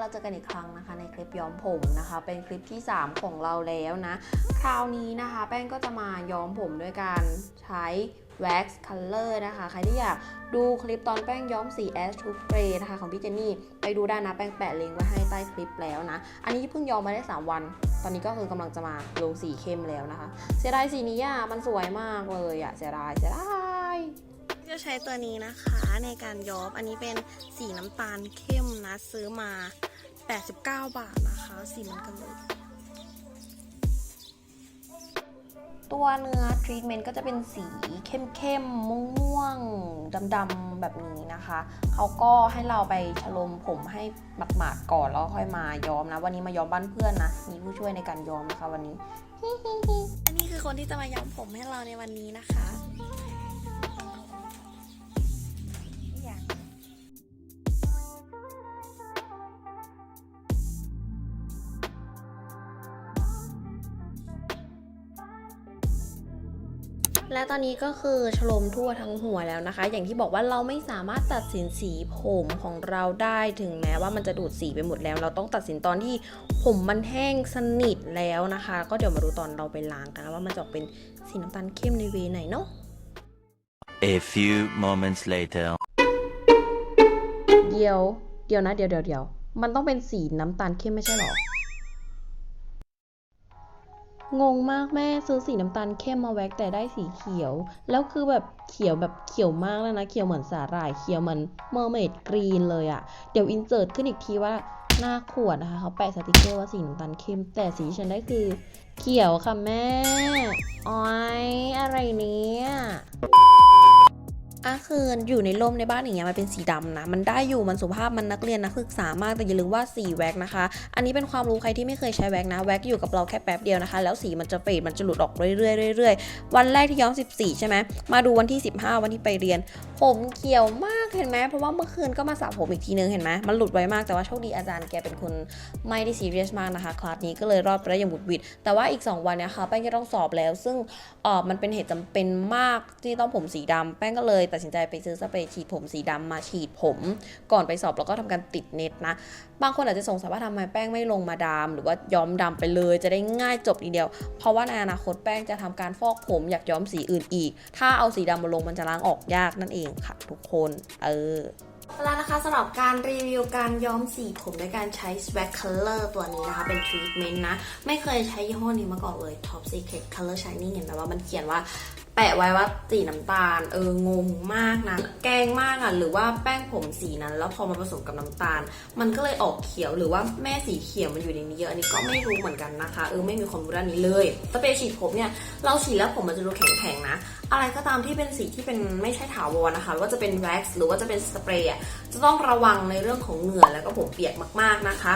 เราเจอกันอีกครั้งนะคะ ในคลิปย้อมผมนะคะ เป็นคลิปที่ 3 ของเราแล้วนะ คราวนี้นะคะ แป้งก็จะมาย้อมผมด้วยการใช้ wax color นะคะ ใครที่อยากดูคลิปตอนแป้งย้อมสี ash to gray นะคะ ของพี่เจนนี่ ไปดูได้นะแป้งแปะลิงก์ไว้ให้ใต้คลิปแล้วนะ อันนี้เพิ่งย้อมมาได้ 3 วัน ตอนนี้ก็คือกำลังจะมาลงสีเข้มแล้วนะคะ เสียดายสีนี้อะมันสวยมากเลยอะเสียดายเสียดายจะใช้ตัวนี้นะคะในการย้อมอันนี้เป็นสีน้ำตาลเข้มนะซื้อมา 89 บาทนะคะสีเหมันกันเลย ตัวเนื้อทรีทเมนต์ก็จะเป็นสีเข้มๆม่วงๆดำๆแบบนี้นะคะ เขาก็ให้เราไปฉลมผมให้หมาดๆก่อนแล้วค่อยมาย้อมนะ วันนี้มาย้อมบ้านเพื่อนนะ มีผู้ช่วยในการย้อมนะคะวันนี้อันนี้คือคนที่จะมาย้อมผมให้เราในวันนี้นะคะ และตอนนี้ก็คือชโลมทั่วทั้งหัวแล้วนะคะ อย่างที่บอกว่าเราไม่สามารถตัดสินสีผมของเราได้ถึงแม้ว่ามันจะดูดสีไปหมดแล้ว เราต้องตัดสินตอนที่ผมมันแห้งสนิทแล้วนะคะ ก็เดี๋ยวมาดูตอนเราไปล้างกันนะว่ามันจะออกเป็นสีน้ำตาลเข้มในเวไหนเนาะ A few moments later. เดี๋ยว เดี๋ยวนะ เดี๋ยวเดี๋ยวเดี๋ยวมันต้องเป็นสีน้ำตาลเข้มไม่ใช่หรอ งงมากแม่ซื้อสีน้ำตาลเข้มมาแว็กแต่ได้สีเขียว แล้วคือแบบเขียวแบบเขียวมากแล้วนะ เขียวเหมือนสาหร่าย เขียวเหมือนเมอร์เมดกรีนเลยอะเดี๋ยวอินเสิร์ตขึ้นอีกทีว่าหน้าขวดนะคะเขาแปะสติกเกอร์ว่าสีน้ำตาลเข้ม แต่สีฉันได้คือ เขียวค่ะแม่อ้อยอะไรเนี้ย อะคืออยู่ในร่มในบ้านอย่างเงี้ยมันเป็นสีดำนะ มันได้อยู่มันสุภาพมันนักเรียนนักศึกษามากแต่อย่าลืมว่าสีแว็กนะคะ อันนี้เป็นความรู้ใครที่ไม่เคยใช้แว็กนะแว็กอยู่กับเราแค่แป๊บเดียวนะคะ แล้วสีมันจะเฟดมันจะหลุดออกเรื่อยๆเรื่อยๆวันแรกที่ย้อม 14 ใช่ไหมมาดูวันที่ 15 วันที่ไปเรียน ผมเขียวมากเห็นไหมเพราะว่าเมื่อคืนก็มาสระผมอีกทีนึงเห็นไหมมันหลุดไวมากแต่ว่าโชคดีอาจารย์แกเป็นคนไม่ได้ซีเรียสมากนะคะคลาสนี้ก็เลยรอดไปได้อย่างบุดวิดแต่ว่าอีก 2 วันเนี่ยค่ะแป้งจะต้องสอบแล้ว ซึ่งเออมันเป็นเหตุจำเป็นมากที่ต้องผมสีดำแป้งก็เลยตัดสินใจไปซื้อสเปรย์ฉีดผมสีดำมาฉีดผม ก่อนไปสอบแล้วก็ทำการติดเน็ตนะ บางคนอาจจะสงสัยว่าทำไมแป้งไม่ลงมาดาม หรือว่าย้อมดำไปเลย จะได้ง่ายจบทีเดียว เพราะว่าในอนาคตแป้งจะทำการฟอกผมอยากย้อมสีอื่นอีก ถ้าเอาสีดำมาลงมันจะล้างออกยากนั่นเองค่ะ ทุกคน เออแล้วนะคะสำหรับการรีวิวการย้อมสีผมด้วยการใช้ Swag Color ตัวนี้นะคะ เป็น treatment นะ ไม่เคยใช้ยี่ห้อนี้มาก่อนเลย Top Secret Color Shining เห็นไหมว่ามันเขียนว่าแปะไว้ว่าสีน้ำตาล เอองงมากนะ แกงมากอะหรือว่าแป้งผมสีนั้น แล้วพอมาผสมกับน้ำตาล มันก็เลยออกเขียวหรือว่าแม่สีเขียวมันอยู่ในนี้เยอะอันนี้ก็ไม่รู้เหมือนกันนะคะ เออไม่มีความรู้ด้านนี้เลยสเปรย์ฉีดผมเนี่ยเราฉีดแล้วผมมันจะดูแข็งๆนะ อะไรก็ตามที่เป็นสีที่เป็นไม่ใช่ถาวรนะคะว่าจะเป็นแว็กซ์หรือว่าจะเป็นสเปรย์จะต้องระวังในเรื่องของเหงื่อแล้วก็ผมเปียกมากๆนะคะ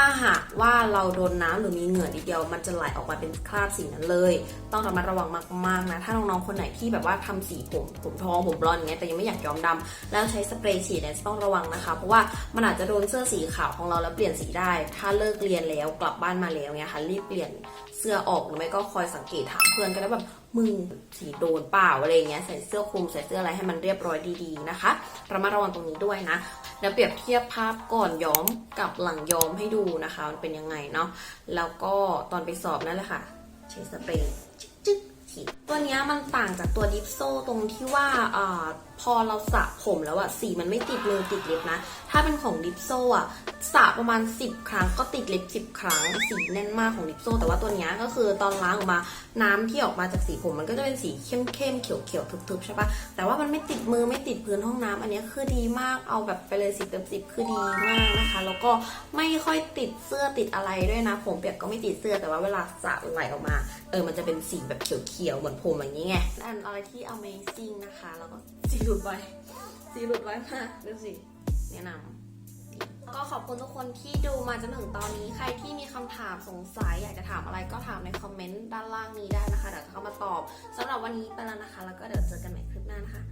ถ้าหากว่าเราโดนน้ำหรือมีเหงื่อนิดเดียว มันจะไหลออกมาเป็นคราบสีนั้นเลย ต้องระมัดระวังมากๆนะ ถ้าน้องๆ คนไหนที่แบบว่าทำสีผมผมทองผมบลอนด์อย่างเงี้ยแต่ยังไม่อยากย้อมดำแล้วใช้สเปรย์ฉีดเนี่ยต้องระวังนะคะ เพราะว่ามันอาจจะโดนเสื้อสีขาวของเราแล้วเปลี่ยนสีได้ ถ้าเลิกเรียนแล้วกลับบ้านมาแล้วเนี่ยค่ะรีบเปลี่ยนเสื้อออกหรือไม่ก็คอยสังเกตถามเพื่อนก็ได้แบบมึงสีโดนเปล่าอะไรอย่างเงี้ยใส่เสื้อคลุมใส่เสื้ออะไรให้มันเรียบร้อยดีๆนะคะระมัดระวังตรงนี้ด้วยนะแล้วเปรียบเทียบภาพก่อนย้อมกับหลังย้อมให้ดูนะคะมันเป็นยังไงเนาะแล้วก็ตอนไปสอบนั่นแหละค่ะใช้สเปรย์จึ๊กๆฉีด ตัวนี้มันต่างจากตัวดิฟโซตรงที่ว่าอพอเราสระผมแล้วอะสีมันไม่ติดมือติดเล็บนะ ถ้าเป็นของดิฟโซอะสระประมาณ 10 ครั้งก็ติดเล็บ 10 ครั้ง สีแน่นมากของดิฟโซ แต่ว่าตัวนี้ก็คือตอนล้างออกมาน้ำที่ออกมาจากสีผมมันก็จะเป็นสีเข้มๆเขียวๆทึบๆใช่ปะแต่ว่ามันไม่ติดมือไม่ติดพื้นห้องน้ำอันนี้คือดีมากเอาแบบไปเลยสิบเต็มสิบคือดีมากนะคะ แล้วก็ไม่ค่อยติดเสื้อติดอะไรด้วยนะ ผมเปียกก็ไม่ติดเสื้อแต่ว่าเวลาสระไหลออกมา เออมันจะเป็นสีแบบเขียวๆเหมือนผมอย่างนี้ไงนั่นอะไรที่ amazing นะคะ แล้วก็สีหลุดไว้สีหลุดไว้มากดูสิแนะนำก็ขอบคุณทุกคนที่ดูมาจนถึงตอนนี้ ใครที่มีคำถามสงสัยอยากจะถามอะไรก็ถามในคอมเมนต์ด้านล่างนี้ได้นะคะ เดี๋ยวจะเข้ามาตอบสำหรับวันนี้ไปแล้วนะคะ แล้วก็เดี๋ยวเจอกันใหม่คลิปหน้านะคะ